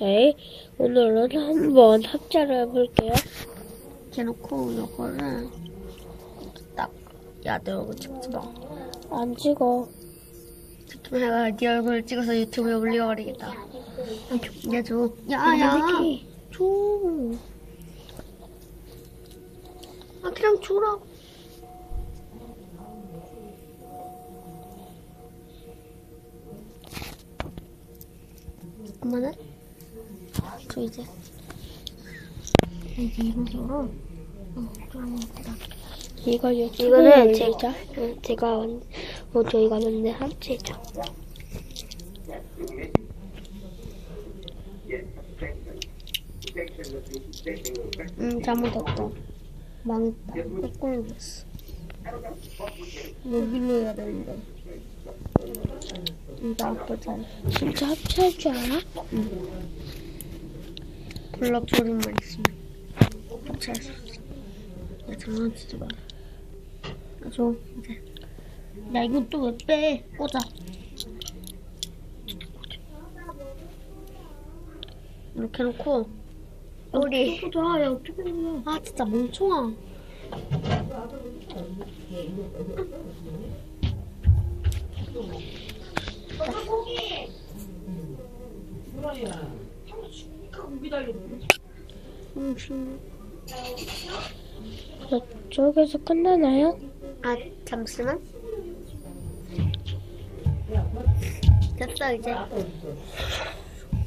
네, 오늘은 한번 합체를 해볼게요. 대놓고 이거를 딱 야, 내 얼굴 찍지 마. 안 찍어. 지금 내가 네 얼굴 찍어서 유튜브에 올려버리겠다. 얘 줘. 야, 야. 이렇게. 줘. 아, 그냥 줘라고. 엄마는? 저 이제. 이제 이거로. 어, 좀 이따. 이거 이거는 제, 제가 원- 어, 저희가 만든 합체죠. 음, 잘못했다. 망했다. 헛골 됐어. 여기로 해야 되는데. 이거 잘. 진짜 합체할 줄 알아? 블럭 조립만 있으면 합체할 수 있어. 야, 장난치지 마. 아, 줘, 이제. 야, 이거 또 왜 빼? 꽂아. 이렇게 놓고, 우리. 꽂아, 야, 어떻게 해. 아, 진짜 멍청아. 음, 심- 저쪽에서 끝나나요? 아, 잠시만. 됐어, 이제.